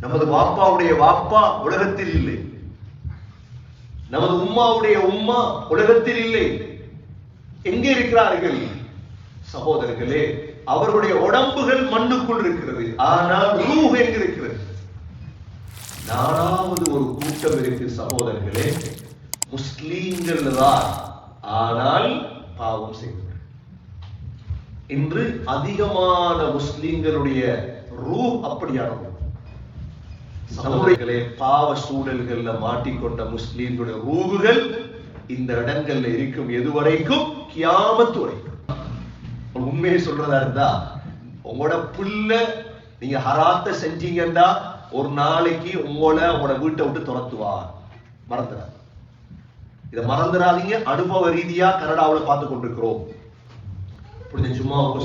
நமது வாப்பாவுடைய வாப்பா உலகத்தில் இல்லை. நமது உம்மாவுடைய உம்மா உலகத்தில் இல்லை. எங்கே இருக்கிறார்கள்? சகோதரர்களே அவர்களுடைய உடம்புகள் மண்ணுக்குள் இருக்கிறது. ஆனால் ரூஹ் எங்க இருக்கிறது நாலாவது ஒரு கூட்டம் இருக்கு சகோதரர்களே. முஸ்லீம்கள் தான். ஆனால் பாவம் செய்தவர். இன்று அதிகமான முஸ்லீம்களுடைய ரூ அப்படியானது. சமூகங்களே பாவ சூழல்கள்ல மாட்டிக்கொண்ட முஸ்லீம்களுடைய ரூகுகள் இந்த இடங்கள்ல இருக்கும் எதுவரைக்கும் கியாமத்து வரைக்கும். உண்மையை சொல்றதா இருந்தா உங்களோட புள்ள நீங்க ஹராத்த செஞ்சீங்கன்னா ஒரு நாளைக்கு உங்களை உங்களோட வீட்டை விட்டு துரத்துவார். மறந்துடாது இதை மறந்துடாதீங்க. அனுபவ ரீதியா கனடாவுல பார்த்து கொண்டிருக்கிறோம். புரிஞ்ச சும்மா ஒரு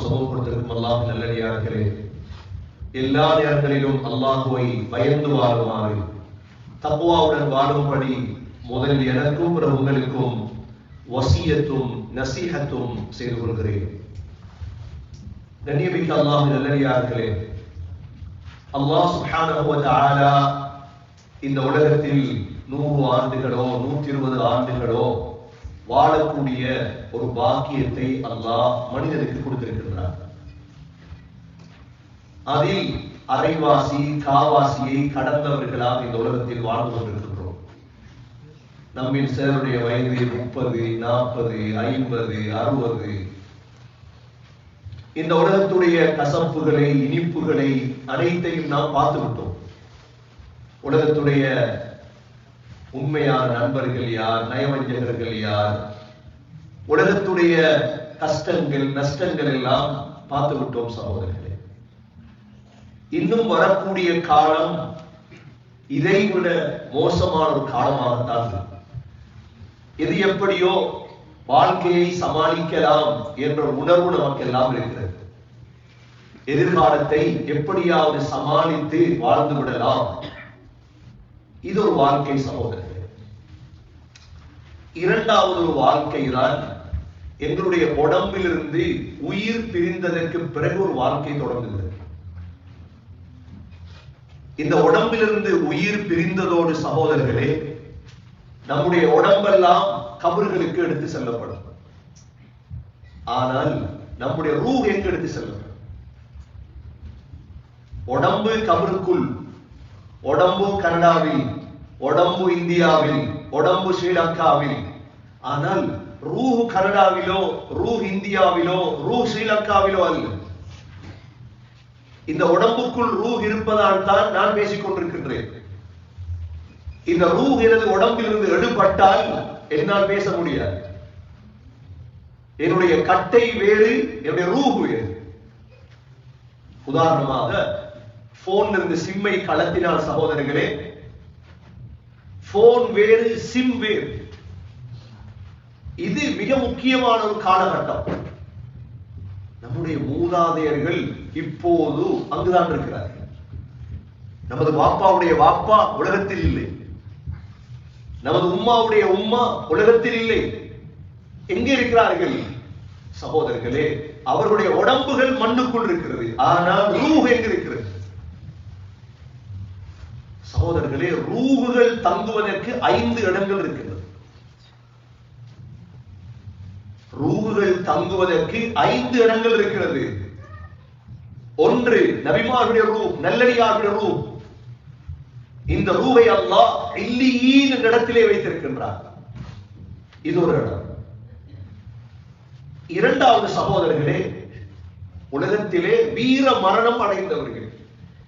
எல்லாம் நல்லடியா இருக்கிறேன் எல்லா நேரங்களிலும் அல்லாஹுவை பயந்து வாழுமாறு. தப்புவாவுடன் வாழும்படி முதலில் எனக்கும் பிற உங்களுக்கும் வசியத்தும் நசீகத்தும் செய்து கொள்கிறேன். கண்ணியமிக்க அல்லாஹ் நல்லடியார்களே அல்லாஹ் சுப்ஹானஹு வ இந்த உலகத்தில் நூறு ஆண்டுகளோ நூத்தி இருபது ஆண்டுகளோ வாழக்கூடிய ஒரு பாக்கியத்தை அல்லாஹ் மனிதனுக்கு கொடுத்திருக்கின்றார் அதில் அரைவாசி காவாசியை கடந்தவர்களாக இந்த உலகத்தில் வாழ்ந்து கொண்டிருக்கின்றோம். நம்மில் சிலருடைய வயது முப்பது நாற்பது ஐம்பது அறுபது. இந்த உலகத்துடைய கசப்புகளை இனிப்புகளை அனைத்தையும் நாம் பார்த்து விட்டோம் உலகத்துடைய உண்மையான நண்பர்கள் யார் நயவஞ்சகர்கள் யார்? உலகத்துடைய கஷ்டங்கள் நஷ்டங்கள் எல்லாம் பார்த்து விட்டோம் சகோதரர்களே. இன்னும் வரக்கூடிய காலம் இதை விட மோசமான ஒரு காலமாகத்தான் இது எது எப்படியோ வாழ்க்கையை சமாளிக்கலாம் என்ற உணர்வு நமக்கு எல்லாம் இருக்கிறது. எதிர்காலத்தை எப்படியாவது சமாளித்து வாழ்ந்து விடலாம். இது ஒரு வாழ்க்கை சகோதரர்களே இரண்டாவது ஒரு வாழ்க்கை தான் எங்களுடைய உடம்பிலிருந்து உயிர் பிரிந்ததற்கு பிறகு ஒரு வாழ்க்கை தொடங்குகிறது. இந்த உடம்பிலிருந்து உயிர் பிரிந்ததோடு சகோதரர்களே நம்முடைய உடம்பெல்லாம் கபர்களுக்கு எடுத்து செல்லப்படும். ஆனால் நம்முடைய ரூ எங்க எடுத்து செல்லப்படும்? உடம்பு கபருக்குள் உடம்பு கனடாவில் உடம்பு இந்தியாவில் உடம்பு ஸ்ரீலங்காவில். ஆனால் ரூஹ் கனடாவிலோ ரூஹ் இந்தியாவிலோ ரூ ஸ்ரீலங்காவிலோ அல்ல. இந்த உடம்புக்குள் ரூ இருப்பதால் தான் நான் பேசிக் கொண்டிருக்கின்றேன் இந்த ரூ எனது உடம்பிலிருந்து எடுபட்டால் என்னால் பேச முடியாது. என்னுடைய கட்டை வேறு என்னுடைய ரூஹ் வேறு. உதாரணமாக போன்ல இருந்து சிம்மை கலத்தினால் சகோதரர்களே போன் வேறு சிம் வேறு. இது மிக முக்கியமான ஒரு காலகட்டம். நம்முடைய மூதாதையர்கள் இப்போது அங்குதான் இருக்கிறார்கள் நமது வாப்பாவுடைய வாப்பா உலகத்தில் இல்லை. நமது உம்மாவுடைய உம்மா உலகத்தில் இல்லை. எங்கே இருக்கிறார்கள்? சகோதரர்களே அவர்களுடைய உடம்புகள் மண்ணுக்குள் இருக்கிறது. ஆனால் ரூஹ் எங்க இருக்கிறது? சகோதரர்களே ரூகுகள் தங்குவதற்கு ஐந்து இடங்கள் இருக்கிறது. ரூகுகள் தங்குவதற்கு ஐந்து இடங்கள் இருக்கிறது. ஒன்று நபிமாருடைய ரூ நல்லடியாருடைய ரூ இந்த ரூவை அல்லாஹ் இல்லியின் என்ற இடத்திலே வைத்திருக்கின்றார். இது ஒரு இடம். இரண்டாவது சகோதரர்களே உலகத்திலே வீர மரணம் அடைந்தவர்கள்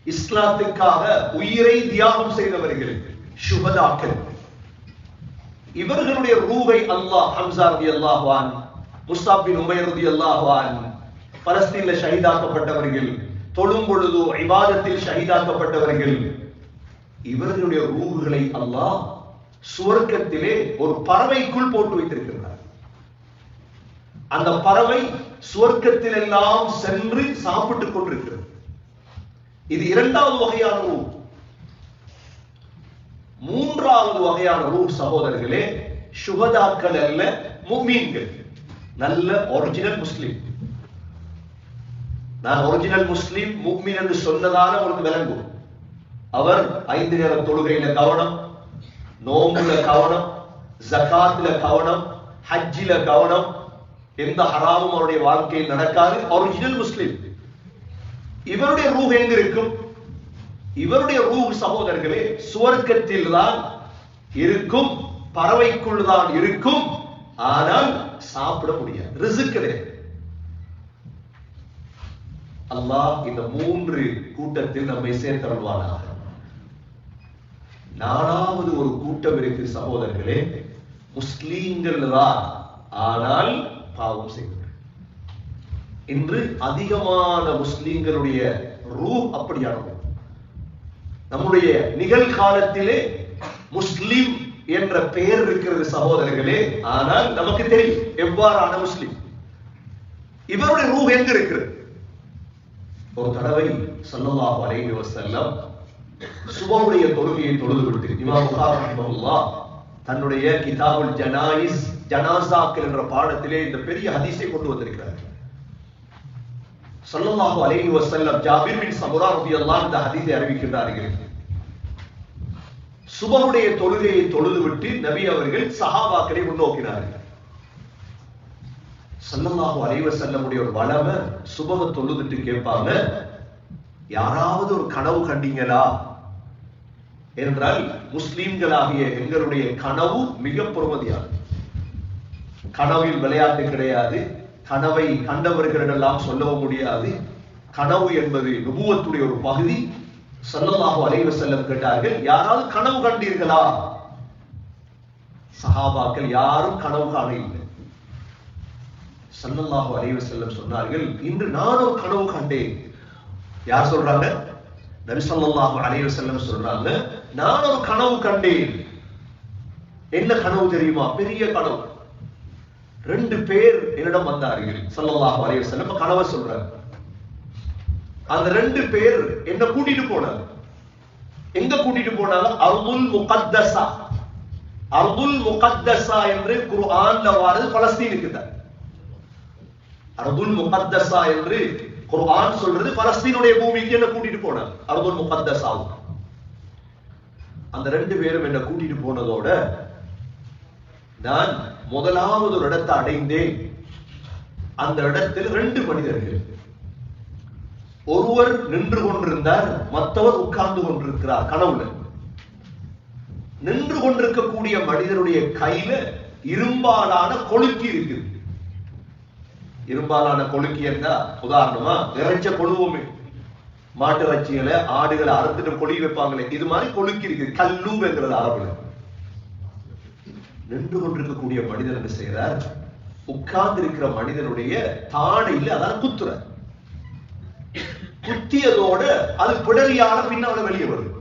இஸ்லாத்துக்காக உயிரை தியாகம் செய்தவர்கள் சுபதாக்கள் இவர்களுடைய ரூவை அல்லாஹ் ஹம்சா ரதி அல்லாஹ்வான் முஸ்தாபின் பின் ரதி அல்லாஹ்வான் பலஸ்தீன்ல ஷஹீதாக்கப்பட்டவர்கள் தொழும் பொழுது இபாதத்தில் ஷஹீதாக்கப்பட்டவர்கள். இவர்களுடைய ரூகுகளை அல்லாஹ் சுவர்க்கத்திலே ஒரு பறவைக்குள் போட்டு வைத்திருக்கிறார் அந்த பறவை சுவர்க்கத்தில் எல்லாம் சென்று சாப்பிட்டுக் கொண்டிருக்கிறது. இது இரண்டாவது வகையான ரூ. மூன்றாவது வகையான ரூ சகோதரர்களே சுகதாக்கள் அல்ல முமீன்கள் நல்ல ஒரிஜினல் முஸ்லிம். நான் ஒரிஜினல் முஸ்லீம் முக்மின் என்று சொன்னதால உங்களுக்கு விளங்கும். அவர் ஐந்து நேர தொழுகையில கவனம் நோம்புல கவனம் ஜகாத்துல கவனம் ஹஜ்ஜில கவனம் எந்த ஹராமும் அவருடைய வாழ்க்கையில் நடக்காது. Original Muslim. இவருடைய ரூஹ் எங்க இருக்கும்? இவருடைய ரூஹ் சகோதரர்களே சுவர்க்கத்தில் தான் இருக்கும் பறவைக்குள் தான் இருக்கும். ஆனால் சாப்பிட முடியாது. ரிசுக்கு கிடையாது. அல்லாஹ் இந்த மூன்று கூட்டத்தில் நம்மை சேர்த்தருள்வானாக. நாலாவது ஒரு கூட்டம் இருக்கு சகோதரர்களே முஸ்லீம்கள் தான் ஆனால் பாவம் செய்வது இன்று அதிகமான முஸ்லீம்களுடைய ரூ அப்படியானது. நம்முடைய நிகழ்காலத்திலே முஸ்லிம் என்ற பெயர் இருக்கிறது சகோதரர்களே ஆனால் நமக்கு தெரியும் எவ்வாறான முஸ்லிம். இவருடைய ரூ எங்க இருக்கிறது ஒரு தடவை சல்லல்லாஹு அலைஹி வஸல்லம் சுபமுடைய தொழுகையை தொழுது விட்டு இமாம் புகார் தன்னுடைய கிதாபுல் ஜனாயிஸ் ஜனாசாக்கள் என்ற பாடத்திலே இந்த பெரிய ஹதீஸை கொண்டு வந்திருக்கிறார். சல்லல்லாஹு அலைஹி வஸல்லம் ஜாபிர் பின் சமுரா ரலியல்லாஹு இந்த ஹதீஸை அறிவிக்கின்றார்கள். சுபமுடைய தொழுகையை தொழுது விட்டு நபி அவர்கள் சஹாபாக்களை முன்னோக்கினார்கள். சல்லல்லாஹு செல்ல வஸல்லமுடைய ஒரு வளமை சுபக தொழுதுட்டு கேட்பாங்க. யாராவது ஒரு கனவு கண்டீங்களா? என்றால் முஸ்லீம்களாகிய எங்களுடைய கனவு மிக பொறுமதியானது. கனவில் விளையாட்டு கிடையாது. கனவை கண்டவர்களிடெல்லாம் சொல்லவும் முடியாது. கனவு என்பது நுபுவத்துடைய ஒரு பகுதி. சொல்லமாக அலைவ செல்லம் கேட்டார்கள் யாராவது கனவு கண்டீர்களா? சஹாபாக்கள் யாரும் கனவு காண இல்லை சல்லல்லாஹு அலைவ செல்லம் சொன்னார்கள் இன்று நானும் கனவு கண்டேன். யார் சொல்றாங்க? நபி சல்லாஹு அலைவ செல்லம் சொல்றாங்க நானும் கனவு கண்டேன். என்ன கனவு தெரியுமா? பெரிய கனவு. ரெண்டு பேர் என்னிடம் வந்தார்கள் ஸல்லல்லாஹு அலைவ செல்லம் கனவை சொல்றாங்க. அந்த ரெண்டு பேர் என்ன கூட்டிட்டு போனாங்க? எங்க கூட்டிட்டு போனாங்க? அர்துல் முகத்தசா அர்துல் முகத்தசா என்று குர்ஆன்ல வாரது பலஸ்தீனுக்கு தான் அரபுன் முகத்தசா என்று குர்ஆன் சொல்றது பலஸ்தீனுடைய பூமிக்கு என்ன கூட்டிட்டு போனார்? அர்துல் முகத்தஸா. அந்த ரெண்டு பேரும் என்ன கூட்டிட்டு போனதோட நான் முதலாவது ஒரு இடத்தை அடைந்தேன். அந்த இடத்தில் ரெண்டு மனிதர்கள். ஒருவர் நின்று கொண்டிருந்தார் மற்றவர் உட்கார்ந்து கொண்டிருக்கிறார் கனவுல. நின்று கொண்டிருக்கக்கூடிய மனிதனுடைய கையில இரும்பாலான கொழுக்கி இருக்குது. இரும்பாலான கொழுக்கி என்ன? உதாரணமா இறைச்ச கொழுவோமே. மாட்டு இறைச்சிகளை ஆடுகளை அறுத்துட்டு கொழி வைப்பாங்களே இது மாதிரி கொழுக்கி இருக்கு. கல்லூங்கிறது அரபுல. நின்று கொண்டிருக்கக்கூடிய மனிதன் என்ன செய்யறார் உட்கார்ந்து இருக்கிற மனிதனுடைய தாடையில அதான் குத்துற குத்தியதோட அது பிடரியான பின்னால வெளியே வருது.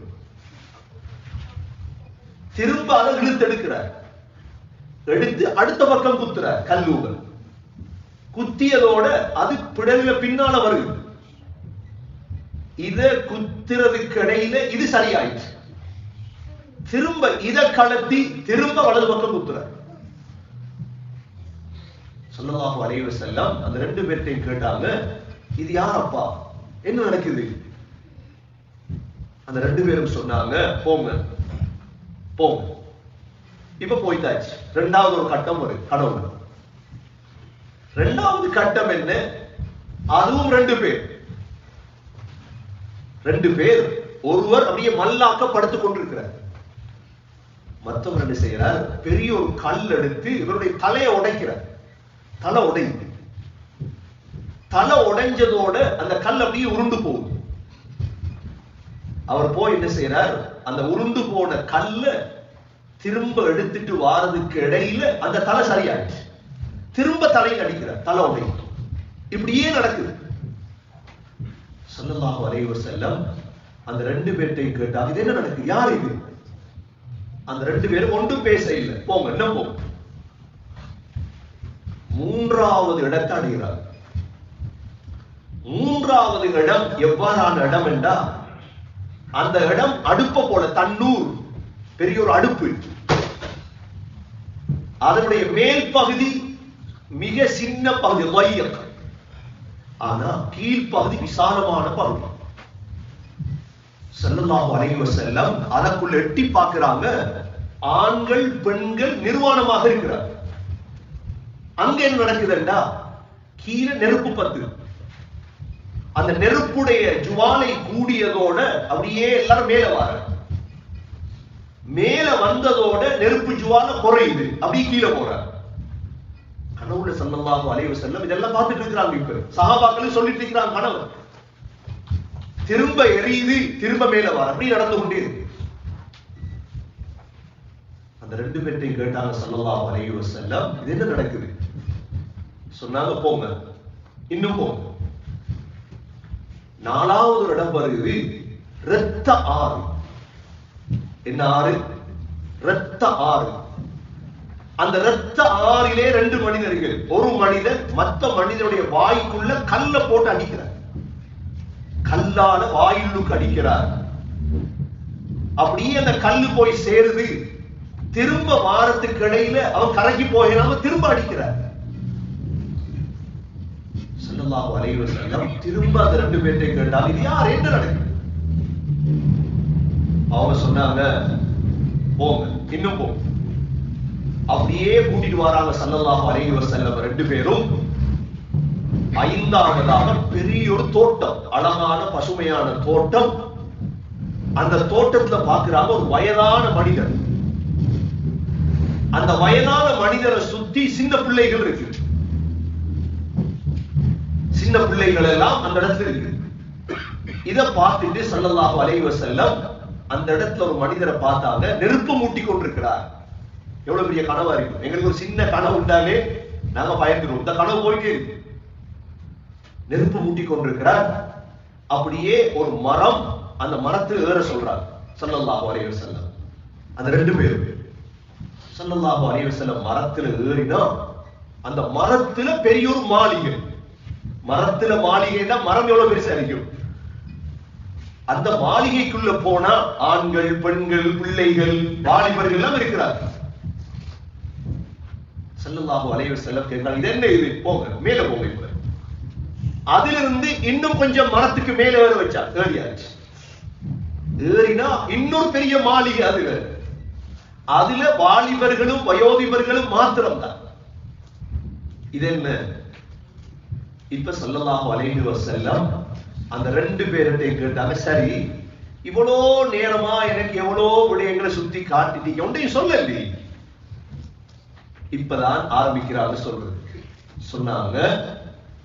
திரும்ப அதை இழுத்தெடுக்கிறார் எடுத்து அடுத்த பக்கம் குத்துற கல்லூகள் குத்தியதோட அது பிடரில பின்னால வருது. இத குத்துறதுக்கு இடையில இது சரியாயிடுச்சு. திரும்ப இத கலத்தி திரும்ப வலது பக்கம் குத்துற சொல்லலாஹு வரைவு செல்லாம் அந்த ரெண்டு பேர்த்தையும் கேட்டாங்க இது யார் அப்பா? என்ன நடக்குது? அந்த ரெண்டு பேரும் சொன்னாங்க போங்க போங்க. இப்ப போய்த்தாச்சு ரெண்டாவது ஒரு கட்டம் ஒரு கடவுள். ரெண்டாவது கட்டம் என்ன? அதுவும் ரெண்டு பேர். ரெண்டு பேர். ஒருவர் அப்படியே மல்லாக்க படுத்துக் கொண்டிருக்கிறார். மற்றவர் என்ன செய்யறார் பெரிய ஒரு கல் எடுத்து இவருடைய தலையை உடைக்கிறார். தலை உடையுது. தலை உடைஞ்சதோட அந்த கல் அப்படியே உருண்டு போகுது. அவர் போய் என்ன செய்யறார் அந்த உருண்டு போன கல்ல திரும்ப எடுத்துட்டு வாரதுக்கு இடையில அந்த தலை சரியாயிடுச்சு. திரும்ப தலையில் அடிக்கிறார் தலை உடையும் இப்படியே நடக்குது. ஸல்லல்லாஹு அலைஹி செல்லம் அந்த ரெண்டு பேர்ட்டையும் கேட்டாங்க இது என்ன நடக்குது? யார் இது? அந்த ரெண்டு பேரும் ஒன்றும் பேச இல்லை. போங்க என்ன போங்க. மூன்றாவது இடத்தை அடைகிறார். மூன்றாவது இடம் எவ்வாறான இடம் என்றா அந்த இடம் அடுப்ப போல தண்ணூர் பெரிய ஒரு அடுப்பு. அதனுடைய மேல் பகுதி மிக சின்ன பகுதி லையக் ஆனா கீழ்ப்பகுதி விசாலமான பகுதி. ஸல்லல்லாஹு அலைஹி செல்லம் அதற்குள்ள எட்டி பார்க்கிறாங்க ஆண்கள் பெண்கள் நிர்வாணமாக இருக்கிறார் அங்க என்ன நடக்குதுண்டா கீழே நெருப்பு பத்து. அந்த நெருப்புடைய ஜுவாலை கூடியதோட அப்படியே எல்லாரும் மேல வர மேல வந்ததோட நெருப்பு ஜுவால குறையுது. அப்படி கீழே போறார் கடவுள் சல்லல்லாஹு அலைஹி செல்லம் இதெல்லாம் பார்த்துட்டு இருக்கிறாங்க இப்ப. சகாபாக்களும் சொல்லிட்டு இருக்கிறாங்க கனவு திரும்ப எரியுது திரும்ப மேல வர அப்படி நடந்து கொண்டே இருக்கு. அந்த ரெண்டு பேர்ட்டையும் கேட்டாங்க சல்லல்லாஹு அலைஹி செல்லம் இது என்ன நடக்குது? சொன்னாங்க போங்க. இன்னும் போங்க. நாலாவது ஒரு இடம் வருது இரத்த ஆறு. என்ன ஆறு? இரத்த ஆறு. அந்த ரத்த ஆறிலே ரெண்டு மனிதர்கள் ஒரு மனிதன் மத்த மனிதனுடைய வாய்க்குள்ள கல்ல போட்டு அடிக்கிறார். கல்லால வாயிலுக்கு அடிக்கிறார். அப்படியே அந்த கல்லு போய் சேருது. திரும்ப வாரத்துக்கு இடையில அவன் கரைக்கு போயிடாம திரும்ப அடிக்கிறார். ஸல்லல்லாஹு அலைஹி திரும்ப அந்த ரெண்டு பேர்த்தை கேட்டால் இது யார்? என்ன நடக்குது? அவங்க சொன்னாங்க போங்க இன்னும் போங்க. அப்படியே கூட்டிட்டு வராங்க சல்லல்லாஹ் அலைஹி வஸல்லம் ரெண்டு பேரும். ஐந்தாவதாக பெரிய ஒரு தோட்டம் அழகான பசுமையான தோட்டம். அந்த தோட்டத்துல பாக்குறாங்க ஒரு வயதான மனிதர். அந்த வயதான மனிதரை சுத்தி சின்ன பிள்ளைகள் இருக்கு. சின்ன பிள்ளைகள் எல்லாம் அந்த இடத்துல இருக்கு. இத பார்த்துட்டு சல்லல்லாஹு அலைஹி வஸல்லம் அந்த இடத்துல ஒரு மனிதரை பார்த்தாங்க நெருப்பு மூட்டி கொண்டிருக்கிறார். எவ்வளவு பெரிய கனவா இருக்கும் எங்களுக்கு ஒரு சின்ன கனவு உண்டாலே நாங்க பயந்துடும் இந்த கனவு போயிட்டே இருக்கு நெருப்பு ஊட்டி கொண்டிருக்கிறார். அப்படியே ஒரு மரம் அந்த மரத்தில் ஏற சொல்றார். சல்லல்லாஹு அலைஹி வஸல்லம். அந்த ரெண்டு பேரும். சல்லல்லாஹு அலைஹி வஸல்லம் மரத்துல ஏறினா அந்த மரத்துல பெரிய ஒரு மாளிகை. மரத்துல மாளிகைன்னா மரம் எவ்வளவு பெருசா இருக்கும்? அந்த மாளிகைக்குள்ள போனா ஆண்கள் பெண்கள் பிள்ளைகள் வாலிபர்கள் எல்லாம் இருக்கிறார்கள் ஸல்லல்லாஹு அலைவர் வஸல்லம் கேட்கிறாங்க இது என்ன இது? போங்க மேல போங்க இப்ப. அதிலிருந்து இன்னும் கொஞ்சம் மரத்துக்கு மேல ஏற வச்சா ஏறியாச்சு. ஏறினா இன்னொரு பெரிய மாளிகை அதுல அதுல வாலிபர்களும் வயோதிபர்களும் மாத்திரம் தான் இது என்ன? இப்ப ஸல்லல்லாஹு அலைஹி செல்லம் அந்த ரெண்டு பேர்கிட்ட கேட்டாங்க சரி இவ்வளோ நேரமா எனக்கு எவ்வளோ விடயங்களை சுத்தி காட்டிட்டீங்க? ஒன்றையும் சொல்லலையே. இப்பதான் ஆரம்பிக்கிறாங்க சொல்றது. சொன்னாங்க.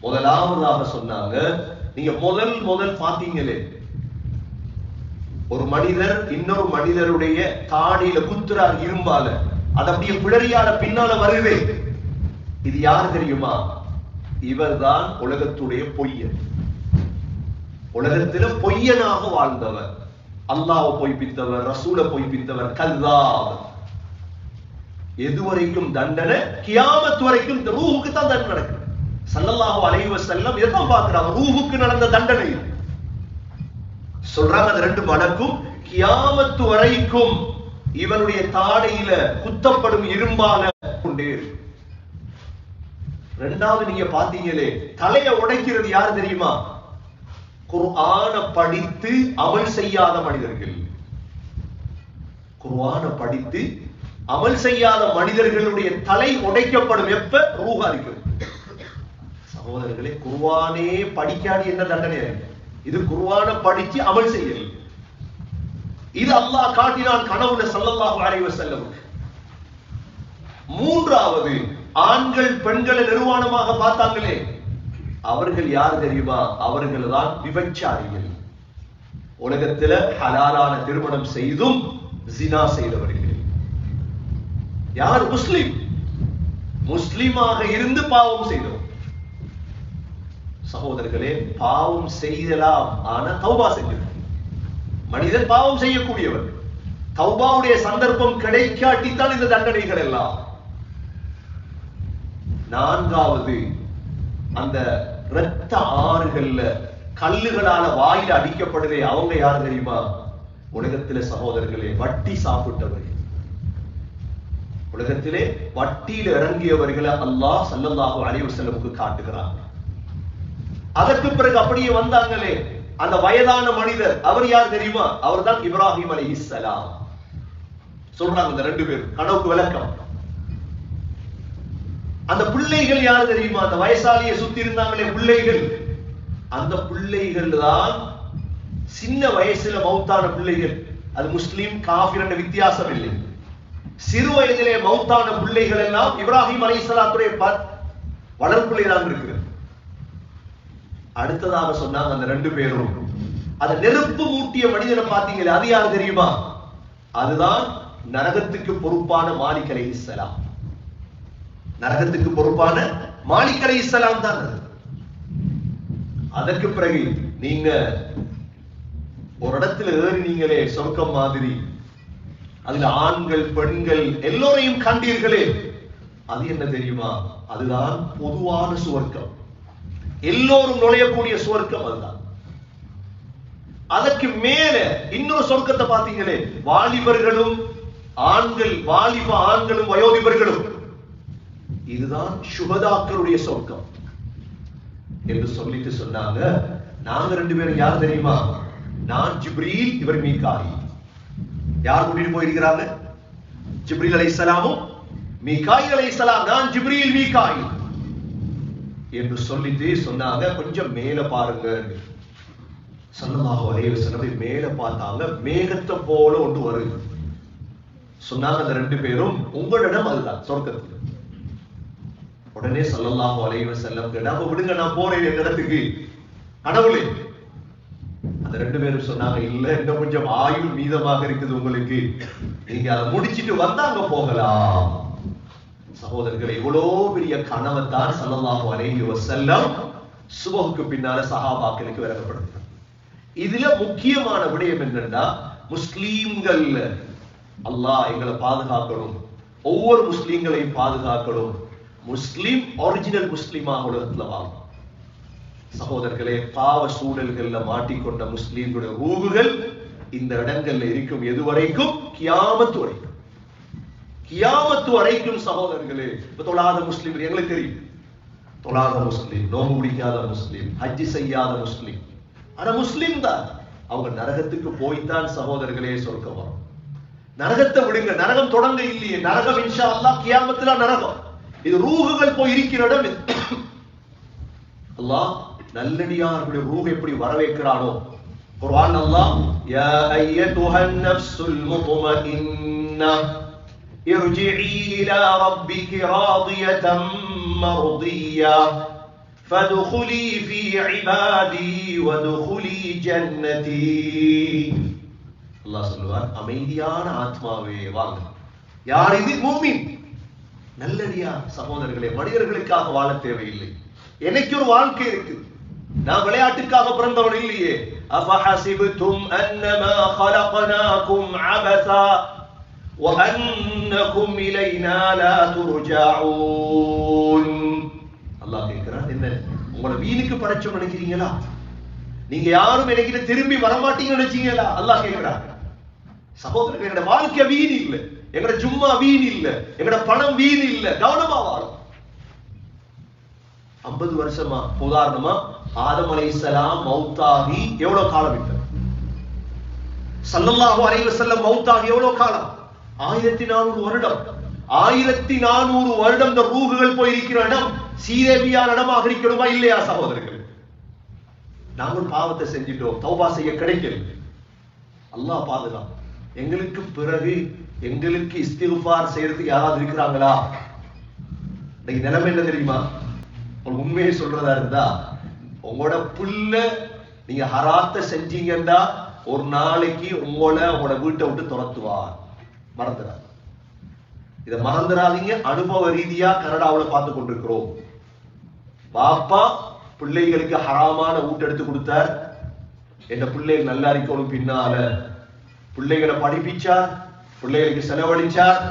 முதலாவதாக சொன்னாங்க. நீங்க முதல் முதல் பாத்தீங்களே ஒரு மனிதர் இன்னொரு மனிதருடைய தாடியில குத்துறார் இரும்பால. அது அப்படியே பிளறியால பின்னால வருது. இது யார் தெரியுமா? இவர்தான் உலகத்துடைய பொய்யன். உலகத்தில பொய்யனாக வாழ்ந்தவர். அல்லாவை பொய்ப்பித்தவர் ரசூலை பொய்ப்பித்தவர் கல்லாவர் எதுவரைக்கும் தண்டனை கியாமத் வரைக்கும் இந்த ரூஹுக்கு தான் தண்டனை நடக்குது. சல்லல்லாஹு அலைஹி வஸல்லம் இதான் பார்க்கறாங்க ரூஹுக்கு நடந்த தண்டனை. சொல்றாங்க அந்த ரெண்டு மடக்கும் கியாமத்து வரைக்கும் இவனுடைய தாடையில குத்தப்படும் இரும்பால கொண்டே ரெண்டாவது நீங்க பாத்தீங்களே தலைய உடைக்கிறது யார் தெரியுமா? குர்ஆன படித்து அமல் செய்யாத மனிதர்கள். குர்ஆன படித்து அமல் செய்யாத மனிதர்களுடைய தலை உடைக்கப்படும் எப்ப? ரூஹா சகோதரர்களே குருவானே படிக்காது என்ன தண்டனை இது குருவான படிச்சு அமல் செய்யல இது அல்லாஹ் காட்டினான் கனவுல சல்லல்லாஹு அலைஹி வஸல்லம். மூன்றாவது ஆண்கள் பெண்களை நிர்வாணமாக பார்த்தாங்களே. அவர்கள் யார் தெரியுமா? அவர்கள் தான் விபச்சாரிகள். உலகத்துல ஹலாலான திருமணம் செய்தும் ஜினா செய்தவர்கள். யார் முஸ்லிம்? முஸ்லிமாக இருந்து பாவம் செய்தோம் சகோதரர்களே பாவம் செய்யலாம் ஆனா தௌபா செஞ்சிருக்கோம் மனிதன் பாவம் செய்யக்கூடியவர் தௌபாவுடைய சந்தர்ப்பம் கிடைக்காட்டித்தான் இந்த தண்டனைகள் எல்லாம். நான்காவது அந்த இரத்த ஆறுகள்ல கல்லுகளால வாயில் அடிக்கப்படுதே அவங்க யார் தெரியுமா? உலகத்திலே சகோதரர்களே வட்டி சாப்பிட்டவர்கள். உலகத்திலே வட்டியில இறங்கியவர்களை அல்லாஹ் சல்லல்லாஹு அலைஹி செல்லமுக்கு காட்டுகிறாங்க அதற்கு பிறகு அப்படியே வந்தாங்களே அந்த வயதான மனிதர். அவர் யார் தெரியுமா? அவர் தான் இப்ராஹிம் அலைஹிஸ்ஸலாம் சொல்றாங்க இந்த ரெண்டு பேரும். கனவுக்கு விளக்கம். அந்த பிள்ளைகள் யார் தெரியுமா? அந்த வயசாலியை சுத்தி இருந்தாங்களே பிள்ளைகள். அந்த பிள்ளைகள் தான் சின்ன வயசுல மௌத்தான பிள்ளைகள். அது முஸ்லீம் காஃபிர் என்ற வித்தியாசம் இல்லை. சிறு வயதிலே மௌத்தான பிள்ளைகள் எல்லாம் இப்ராஹிம் அலி இஸ்லாத்துடைய வளர்ப்புள்ளைதான் இருக்கிறது. அடுத்ததாக சொன்னாங்க அந்த ரெண்டு பேரும். அந்த நெருப்பு மூட்டிய மனிதனை பார்த்தீங்களே அது யார் தெரியுமா? அதுதான் நரகத்துக்கு பொறுப்பான மாலிக் அலைஹிஸ்ஸலாம். நரகத்துக்கு பொறுப்பான மாலிக் அலைஹிஸ்ஸலாம் தான் அது. அதற்கு பிறகு நீங்க ஒரு இடத்துல ஏறினீங்களே சொர்க்கம் மாதிரி அதுல ஆண்கள் பெண்கள் எல்லோரையும் கண்டீர்களே. அது என்ன தெரியுமா? அதுதான் பொதுவான சுவர்க்கம். எல்லோரும் நுழையக்கூடிய சுவர்க்கம் அதுதான். அதற்கு மேல இன்னொரு சொர்க்கத்தை பார்த்தீங்களே வாலிபர்களும் ஆண்கள் வாலிப ஆண்களும் வயோதிபர்களும். இதுதான் சுபதாக்களுடைய சொர்க்கம். என்று சொல்லிட்டு சொன்னாங்க. நாங்க ரெண்டு பேரும் யார் தெரியுமா? நான் ஜிப்ரீல் இவர் மீகாயில் யார் கூட்டிட்டு போயிருக்கிறாங்க? ஜிப்ரீல் அலைஹிஸ்ஸலாமும் மீகாயில் அலைஹிஸ்ஸலாம் நான் ஜிப்ரீல் மீகாயில். என்று சொல்லிட்டு சொன்னாங்க கொஞ்சம் மேல பாருங்க. ஸல்லல்லாஹு அலைஹி வஸல்லம் மேல பார்த்தாங்க மேகத்தை போல ஒன்று வருது. சொன்னாங்க அந்த ரெண்டு பேரும் உங்களிடம் அதுதான் சொர்க்கத்துக்கு. உடனே ஸல்லல்லாஹு அலைஹி வஸல்லம் கேட்டா அப்ப விடுங்க நான் போறேன் எங்க இடத்துக்கு. கடவுளே அந்த ரெண்டு பேரும் சொன்னாங்க இல்ல இன்னும் கொஞ்சம் ஆயுள் மீதமாக இருக்குது உங்களுக்கு. நீங்க அதை முடிச்சிட்டு வந்தாங்க போகலாம். சகோதரர்கள் எவ்வளோ பெரிய கனவைத்தான் ஸல்லல்லாஹு அலைஹி வஸல்லம் சுபகுக்கு பின்னால சஹாபாக்களுக்கு விளக்கப்படுத்தார் இதுல முக்கியமான விடயம் என்னன்னா முஸ்லீம்கள் அல்லாஹ் எங்களை பாதுகாக்கணும். ஒவ்வொரு முஸ்லீம்களையும் பாதுகாக்கணும். முஸ்லீம் ஒரிஜினல் முஸ்லீமாக உலகத்துல வாழும். சகோதரர்களே பாவ சூழல்கள்ல மாட்டிக்கொண்ட முஸ்லீம்களுடைய ரூகுகள் இந்த இடங்கள்ல இருக்கும் எதுவரைக்கும்? கியாமத்து வரைக்கும் கியாமத்து வரைக்கும் சகோதரர்களே இப்ப தொழாத முஸ்லீம் எங்களுக்கு தெரியும். தொழாத முஸ்லீம் நோம்பு பிடிக்காத முஸ்லீம் ஹஜ்ஜி செய்யாத முஸ்லீம். ஆனா முஸ்லீம் தான். அவங்க நரகத்துக்கு போய்த்தான் சகோதரர்களே சொர்க்கம் வரும். நரகத்தை விடுங்க நரகம் தொடங்க இல்லையே நரகம் இன்ஷா அல்லாஹ் கியாமத்துல நரகம். இது ரூகுகள் போய் இருக்கிற இடம். அல்லாஹ் நல்லடியார்களுடைய ரூஹ் எப்படி வரவேற்கிறானோ குர்ஆன் அல்லாஹ் யா அய்யதுஹன் நஃப்ஸுல் முத்மஇன்னா ارجعي إلى ربك راضية مرضية فادخلي في عبادي وادخلي جنتي அல்லாஹ் சொல்லுவார் அமைதியான ஆத்மாவே வாங்க யார் இது மூமின் நல்லடியா சகோதரர்களே மனிதர்களுக்காக வாழ தேவையில்லை எனக்கு ஒரு வாழ்க்கை இருக்கு நான் விளையாட்டுக்காக பிறந்தவன் இல்லையே அஃபஹசிபுதும் அன்னமா خلقناكم عبثا وأنكم إلينا لا ترجعون அல்லாஹ் கேட்கிறான் என்ன உங்களை வீணுக்கு படைச்சோம் நினைக்கிறீங்களா நீங்க யாரும் எனக்கு திரும்பி வரமாட்டீங்கன்னு நினைச்சீங்களா அல்லாஹ் கேட்கிறான் சகோதரர்கள் எங்களோட வாழ்க்கை வீண் இல்ல எங்களோட சும்மா வீண் இல்ல எங்களோட பணம் வீண் இல்ல கவனமா வாழும் ஐம்பது வருஷமா உதாரணமா ஆதம் சலாம் மௌத்தாகி எவ்வளவு காலம் விட்டது சல்லல்லாஹு அலைஹி வஸல்லம் மௌத்தாகி எவ்வளவு காலம்? ஆயிரத்தி நானூறு வருடம். ஆயிரத்தி நானூறு வருடம் இந்த ரூகுகள் போயிருக்கிற இடம் சீதேவியான இடமாக இருக்கணுமா இல்லையா சகோதரர்கள்? நாங்கள் பாவத்தை செஞ்சிட்டோம் தௌபா செய்ய கிடைக்கல அல்லாஹ் பாதுகாப்பு. எங்களுக்கு பிறகு எங்களுக்கு இஸ்திகுஃபார் செய்யறதுக்கு யாராவது இருக்கிறாங்களா? இன்னைக்கு நிலைமை என்ன தெரியுமா? உண்மையை சொல்றதா இருந்தா உங்களோட புள்ள நீங்க ஹராத்த செஞ்சீங்கன்னா ஒரு நாளைக்கு உங்களை உங்களோட வீட்டை விட்டு துரத்துவார். மறந்துடாது இதை மறந்துடாதீங்க. அனுபவ ரீதியா கனடாவில் பார்த்து கொண்டிருக்கிறோம். பாப்பா பிள்ளைகளுக்கு ஹராமான வீட்டை எடுத்து கொடுத்தார். என் பிள்ளைகள் நல்லா இருக்கணும் பின்னால. பிள்ளைகளை படிப்பிச்சார். பிள்ளைகளுக்கு செலவழிச்சார்.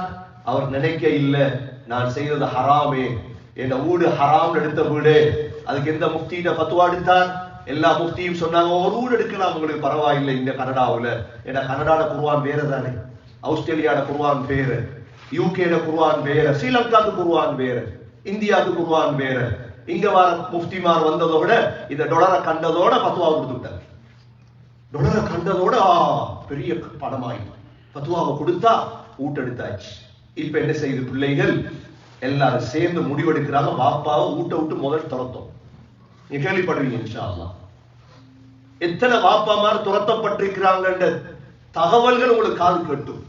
அவர் நினைக்க இல்லை நான் செய்தது ஹராமே. என் வீடு ஹராம் எடுத்த வீடு. அதுக்கு எந்த முஃப்தியிட பத்துவா எடுத்தார் எல்லா முஃப்தியும் சொன்னாங்க ஒரு ஊர் எடுக்கலாம் உங்களுக்கு பரவாயில்லை. இந்த கனடாவில். ஏன்னா கனடாட குருவான் வேற தானே ஆஸ்திரேலியாட குருவான் வேற. யூகேட குருவான் வேற. ஸ்ரீலங்காக்கு குருவான் வேற. இந்தியாவுக்கு குருவான் வேற. இங்க வர முஃப்திமார் வந்ததோட இந்த டொலரை கண்டதோட பத்துவா கொடுத்துட்டார் டொலரை கண்டதோட பெரிய படமாயி பத்துவாவை கொடுத்தா ஊட்டெடுத்தாச்சு. இப்ப என்ன செய்யுது பிள்ளைகள்? எல்லாரும் சேர்ந்து முடிவெடுக்கிறாங்க. பாப்பாவை ஊட்ட விட்டு முதல் துரத்தோம். நீங்க கேள்விப்படுவீங்க இன்ஷா அல்லாஹ் எத்தனை வாப்பாமார் துரத்தப்பட்டிருக்கிறாங்கன்ற தகவல்கள் உங்களுக்கு காது கட்டும்.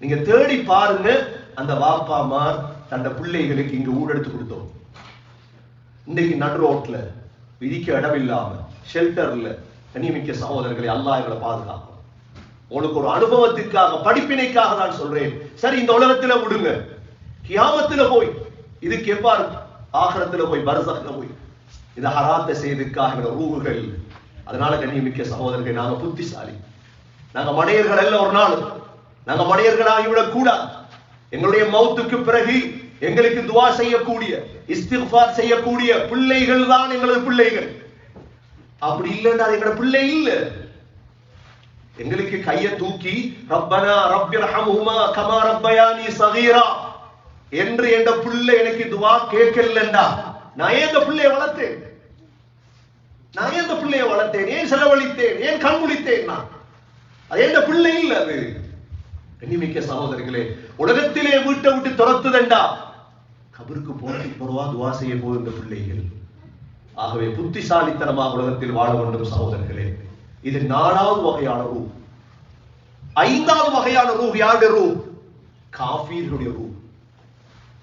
நீங்க தேடி பாருங்க அந்த வாப்பாமார் தந்த பிள்ளைகளுக்கு இங்க ஊடெடுத்து கொடுத்தோம். இன்னைக்கு நடு ரோட்ல விதிக்க இடம் இல்லாம ஷெல்டர்ல தனிமிக்க சகோதரர்களை அல்லாஹ் எங்களை பாதுகாக்கும். உங்களுக்கு ஒரு அனுபவத்திற்காக படிப்பினைக்காக நான் சொல்றேன். சரி இந்த உலகத்துல விடுங்க. கியாமத்துல போய் இதுக்கு எவ்வாறு ஆகரத்துல போய் பரசத்துல போய் இந்த ஹராத்த செய்ததுக்காக எங்களோட ரூகுகள் அதனால கண்ணியமிக்க சகோதரர்கள் நாங்க புத்திசாலி. நாங்க மடையர்கள் அல்ல ஒரு நாள். நாங்க மடையர்களாகிவிடக் கூடாது எங்களுடைய மௌத்துக்கு பிறகு எங்களுக்கு துவா செய்யக்கூடிய இஸ்திஃபார் செய்யக்கூடிய பிள்ளைகள் தான் எங்களது பிள்ளைகள். அப்படி இல்லைன்னா எங்களோட பிள்ளை இல்ல. எங்களுக்கு கைய தூக்கி ரப்பனா ரப்பிர்ஹம்ஹுமா கமா ரப்பயானி சகீரா. என்று என்ற பிள்ளை எனக்கு துவா கேட்கலண்டா நான் ஏன் இந்த பிள்ளையை வளர்த்தேன்? நான் ஏன் இந்த பிள்ளையை வளர்த்தேன்? ஏன் செலவழித்தேன்? ஏன் கண்முழித்தேன் நான்? அது எந்த பிள்ளை இல்ல அது. கண்ணிமிக்க சகோதரர்களே உலகத்திலே வீட்டை விட்டு துரத்துதண்டா? கபருக்கு போட்டி போடுவா துவா செய்ய போகின்ற பிள்ளைகள். ஆகவே புத்திசாலித்தனமாக உலகத்தில் வாழ வேண்டும் சகோதரர்களே இது நாலாவது வகையான ரூ. ஐந்தாவது வகையான ரூ யாருடைய ரூ? காஃபீர்களுடைய ரூ.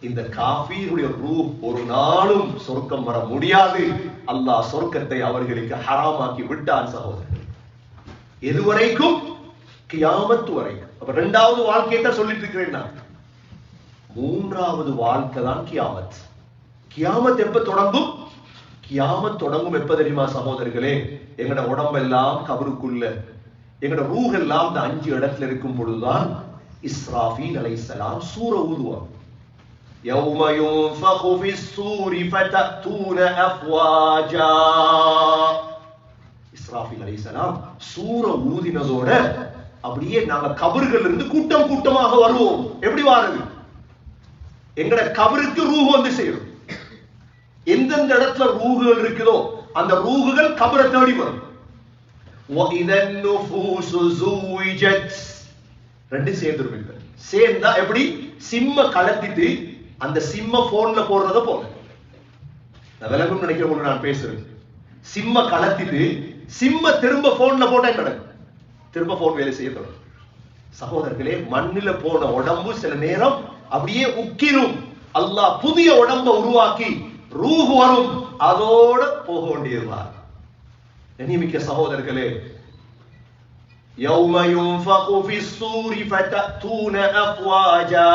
இந்த காஃபீருடைய ரூ ஒரு நாளும் சொர்க்கம் வர முடியாது. அல்லாஹ் சொர்க்கத்தை அவர்களுக்கு ஹராமாக்கி விட்டான் சகோதரர் எதுவரைக்கும்? கியாமத்து வரைக்கும். அப்ப ரெண்டாவது வாழ்க்கையை தான் சொல்லிட்டு இருக்கிறேன் நான். மூன்றாவது வாழ்க்கை தான் கியாமத். கியாமத் எப்ப தொடங்கும்? கியாமத் தொடங்கும் எப்ப தெரியுமா சகோதரர்களே? எங்கட உடம்பெல்லாம் கபருக்குள்ள. எங்கட ரூஹெல்லாம் இந்த அஞ்சு இடத்துல இருக்கும் பொழுதுதான் இஸ்ராஃபீல் சலாம் சூற ஊதுவாங்க. يوم ينفخ في الصور فتأتون أفواجا இஸ்ராஃபில் அலைஹிஸ்ஸலாம் சூர ஊதினதோட அப்படியே நாங்க கபர்கள் இருந்து கூட்டம் கூட்டமாக வருவோம் எப்படி வாருது எங்கட கபருக்கு ரூஹ் வந்து சேரும் எந்தெந்த இடத்துல ரூகுகள் இருக்குதோ அந்த ரூகுகள் கபரை தேடி வரும் وَإِذَا النُّفُوسُ زُوِّجَتْ ரெண்டு சேர்ந்துரும் சேர்ந்தா எப்படி சிம்ம கலத்திட்டு அந்த சிம்ம போன்ல போடுறத போல நான் விலகும் நினைக்கிறவங்களுக்கு நான் பேசுறேன் சிம்ம கலத்திட்டு சிம்ம திரும்ப போன்ல போட்டா என்ன நடக்கும் திரும்ப போன் வேலை செய்ய தொடங்கும் சகோதரர்களே மண்ணில போன உடம்பு சில நேரம் அப்படியே உக்கிரும் அல்லாஹ் புதிய உடம்ப உருவாக்கி ரூஹ் வரும் அதோட போக வேண்டியதுதான் கண்ணியமிக்க சகோதரர்களே يوم ينفخ في الصور فتأتون أفواجا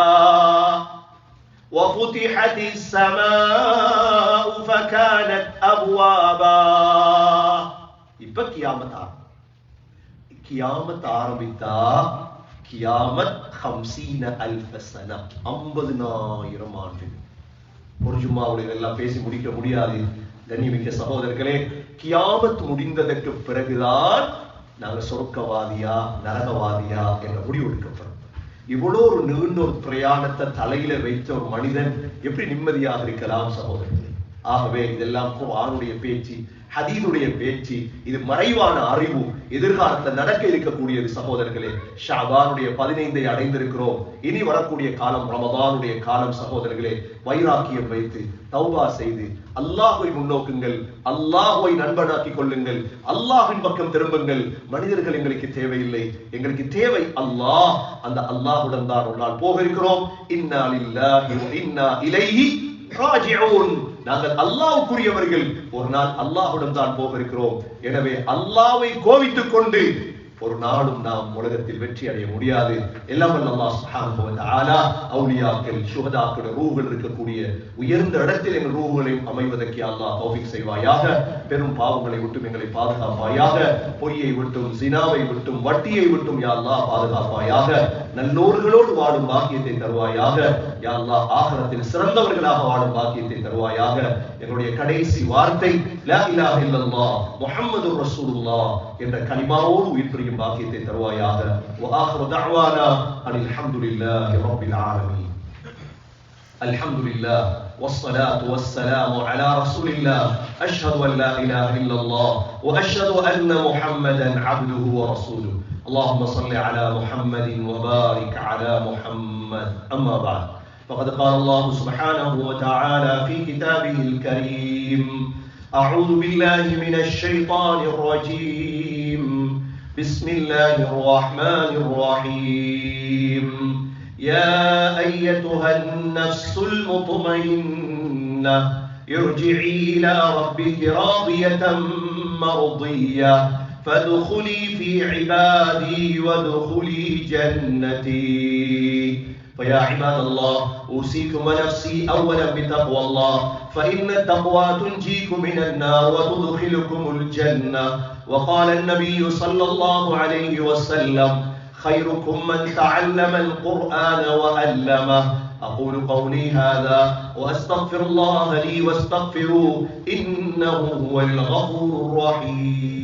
وفتحت السماء فكانت أبوابا இப்ப கியாமத் ஆரம்பம் கியாமத் ஆரம்பித்தா கியாமத் ஹம்சீன அல்ஃப சன ஐம்பதுனாயிரம் ஆண்டு ஒரு ஜும்மாவுடைய எல்லாம் பேசி முடிக்க முடியாது கண்ணியமிக்க சகோதரர்களே கியாமத் முடிந்ததற்கு பிறகுதான் நாங்க சொர்க்கவாதியா நரகவாதியா என்ற முடிவு எடுக்கப்படும் இவ்வளோ ஒரு நீண்ட ஒரு பிரயாணத்தை தலையில வைத்த ஒரு மனிதன் எப்படி நிம்மதியாக இருக்கலாம் சகோதரர்களே? ஆகவே இதெல்லாம் ஆளுடைய பேச்சு ஹதீனுடைய பேச்சு இது மறைவான அறிவு எதிர்காலத்துல நடக்க இருக்கக்கூடியது சகோதரர்களே ஷாபானுடைய பதினைந்தை அடைந்திருக்கிறோம். இனி வரக்கூடிய காலம் ரமதானுடைய காலம் சகோதரர்களே வைராக்கியம் வைத்து தௌபா செய்து அல்லாஹ்வை முன்னோக்குங்கள் அல்லாஹ்வை நண்பனாக்கி கொள்ளுங்கள் அல்லாஹின் பக்கம் திரும்புங்கள். மனிதர்கள் எங்களுக்கு தேவையில்லை. எங்களுக்கு தேவை அல்லாஹ். அந்த அல்லாஹுடன் தான் ஒரு நாள் போக இருக்கிறோம். இன்னா லில்லாஹி இன்னா இலைஹி ராஜிஊன். நாங்கள் அல்லாவுக்குரியவர்கள். ஒரு நாள் அல்லாஹ்வுடன் தான் போக இருக்கிறோம் எனவே அல்லாவை கோவித்துக் கொண்டு ஒரு நாளும் நாம் உலகத்தில் வெற்றி அடைய முடியாது. எல்லாம் வல்ல அல்லாஹ் சுப்ஹானஹு வ தஆலா அவுலியாக்கள் இருக்கக்கூடிய உயர்ந்த இடத்தில் எங்கள் ரூஹ்களையும் அமைவதற்கு அல்லா அல்லாஹ் செய்வாயாக. பெரும் பாவங்களை விட்டும் எங்களை பாதுகாப்பாயாக. பொய்யை விட்டும் சினாவை விட்டும் வட்டியை விட்டும் யாழ்லா பாதுகாப்பாயாக. நல்லோர்களோடு வாழும் பாக்கியத்தை தருவாயாக. யாழ்லா ஆகரத்தில் சிறந்தவர்களாக வாழும் பாக்கியத்தை தருவாயாக. எங்களுடைய கடைசி வார்த்தை லா இலாஹ இல்லல்லாஹ் முஹம்மதுர் ரசூலுல்லாஹ் என்ற கனிமாவோடு உயிர் ذكري باقي تتروا يادا وآخر دعوانا أن الحمد لله رب العالمين. الحمد لله والصلاة والسلام على رسول الله. أشهد أن لا إله إلا الله وأشهد أن محمدا عبده ورسوله. اللهم صل على محمد وبارك على محمد. أما بعد. فقد قال الله سبحانه وتعالى في كتابه الكريم أعوذ بالله من الشيطان الرجيم. بسم الله الرحمن الرحيم. يا أيتها النفس المطمئنة ارجعي إلى ربك راضية مرضية فادخلي في عبادي وادخلي جنتي. فيا عباد الله أوصيكم ونفسي أولا بتقوى الله. فإن التقوى تنجيكم من النار وتدخلكم الجنة. وقال النبي صلى الله عليه وسلم خيركم من تعلم القرآن وألمه أقول قولي هذا وأستغفر الله لي واستغفروه إنه هو الغفور الرحيم.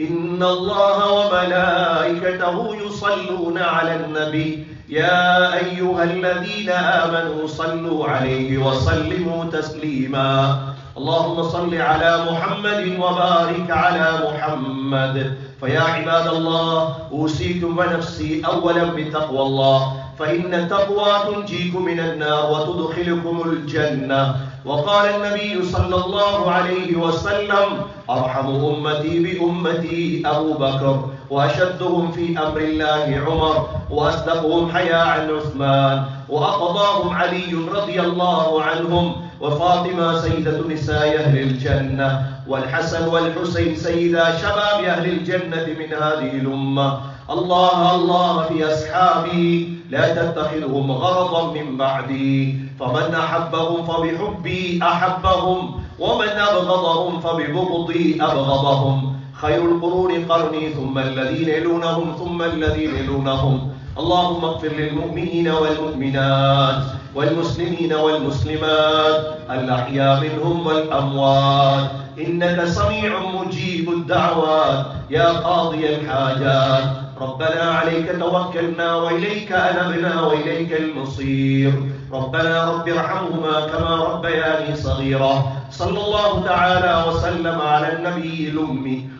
إن الله وملائكته يصلون على النبي. يا أيها الذين آمنوا صلوا عليه وسلموا تسليما. اللهم صل على محمد وبارك على محمد. فيا عباد الله أوصيكم ونفسي أولا بتقوى الله. فإن التقوى تنجيكم من النار وتدخلكم الجنة. وقال النبي صلى الله عليه وسلم أرحم أمتي بأمتي أبو بكر. وأشدهم في أمر الله عمر وأصدقهم حياء عثمان وأقضاهم علي رضي الله عنهم وفاطمة سيدة نساء أهل الجنة والحسن والحسين سيدا شباب أهل الجنة من هذه الأمة. الله الله في أصحابي لا تتخذهم غرضا من بعدي. فمن أحبهم فبحبي أحبهم ومن أبغضهم فببغضي أبغضهم. خير القرون قرني ثم الذين يلونهم ثم الذين يلونهم. اللهم اغفر للمؤمنين والمؤمنات والمسلمين والمسلمات الأحياء منهم والأموات. إنك سميع مجيب الدعوات يا قاضي الحاجات. ربنا عليك توكلنا وإليك أنبنا وإليك المصير. ربنا رب ارحمهما كما ربياني صغيرا. صلى الله تعالى وسلم على النبي الأمي.